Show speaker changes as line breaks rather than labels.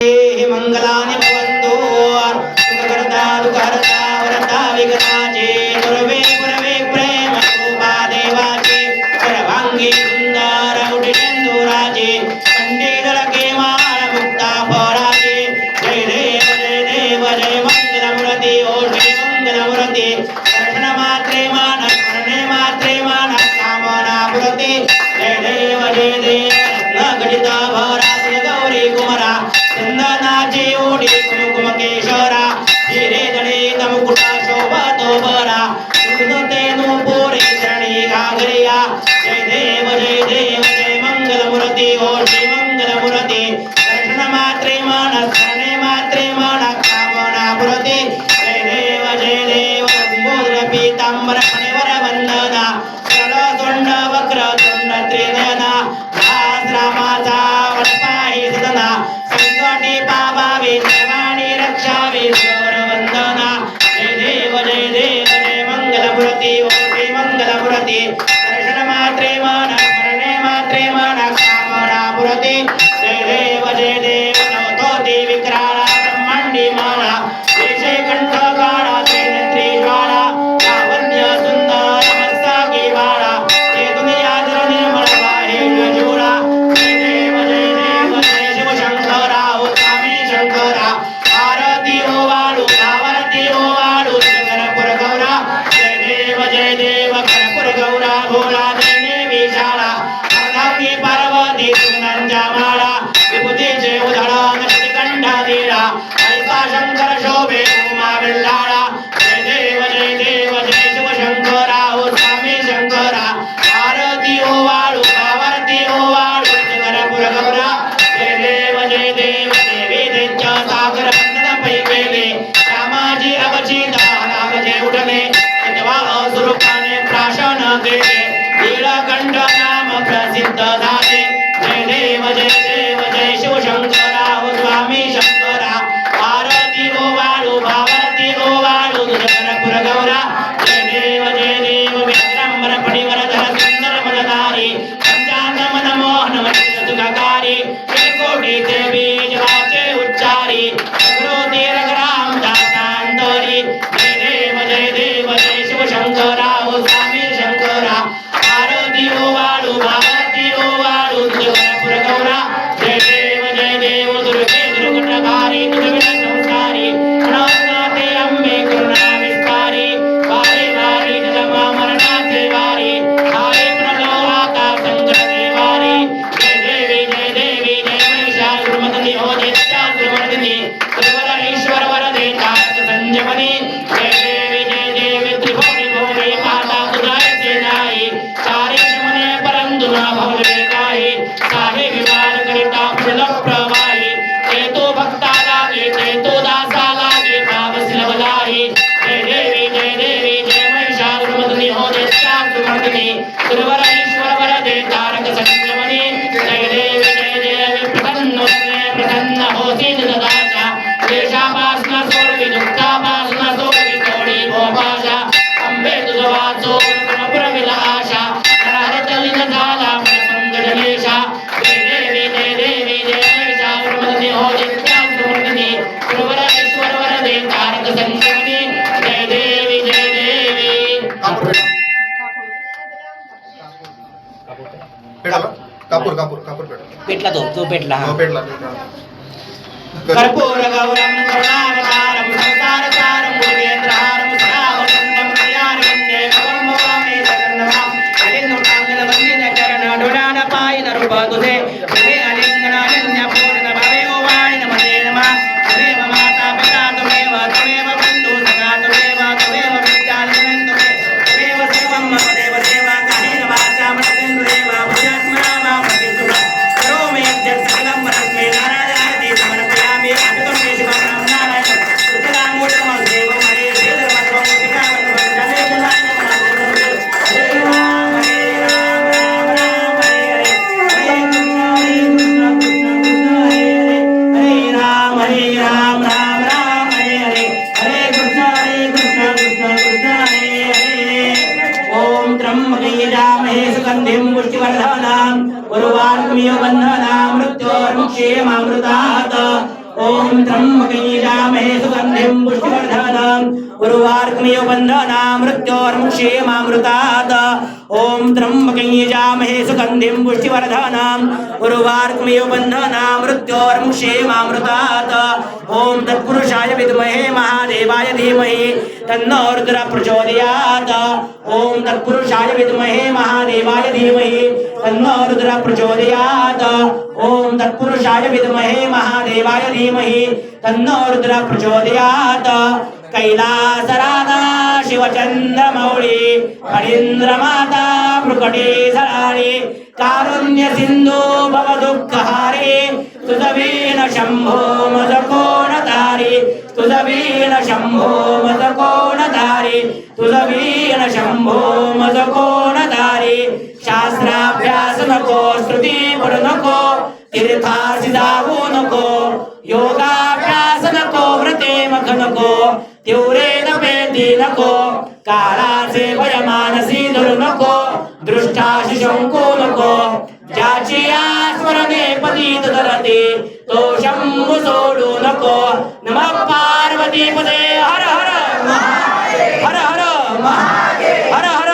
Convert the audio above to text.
మంగళాని భవంతు. సుఖకర్తా దుఃఖహర్తా వరతా విగతా చేతుర सुनतेनु पूरेन्द्रणीकाग्रिया जय देव जय देव जय मङ्गलमुरति ओ श्रीमङ्गलमुरति दर्शनमात्रे मानस्मरणे मात्रे मानकामनापुरति जय देव जय देव सम्बोधपीताम्बरमणे गौरा भोला Amen. जगदेव जय देव प्रसन्न प्रसन्न होसी ददाता
कापूर कापूर कापूर पेटला.
पेटला तो तो पेटला हा.
पेटला
कर्पूर गौरम करुणावतारम बंधनां कुर्वात्मीय बंधनां मृत्योर्मुक्षेमामृतात् ॐ त्र्यम्बकैजामहे सुगन्धिं पुष्टिवर्धनं कुर्वार्ग्मीय बन्धनां मृत्योर्मुक्षेमामृतात् ॐ त्र्यम्बकं यजामहे सुगन्धिं पुष्टिवर्धनां उर्वार्कमिव बन्धनां मृत्योर्मुक्षेमामृतात् ॐ तत्पुरुषाय विद्महे महादेवाय धीमहि तन्नो रुद्र प्रचोदयात्। ॐ तत्पुरुषाय विद्महे महादेवाय धीमहि तन्नो रुद्र प्रचोदयात्। ॐ तत्पुरुषाय विद्महे महादेवाय धीमहि तन्नो रुद्र प्रचोदयात्। कैलासराधा माता फणीन्द्रमाता मृकटेशराणि कारुण्य सिंधू भव दुःखहारे तुझवीन शम्भो मदकोणतारि तुझवीन शम्भो मदकोणतारि तुझवीन शम्भो मदकोणतारि शास्त्राभ्यास नको श्रुती नको तीर्थासी जाऊ नको योगा काळाचे भय मानसी धरू नको दृष्टाशी शंकू नको. ज्याची आस्मरणे पतीत धरते तो शंभू सोडू नको. नम पार्वती पदे हर हर हर हर हर हर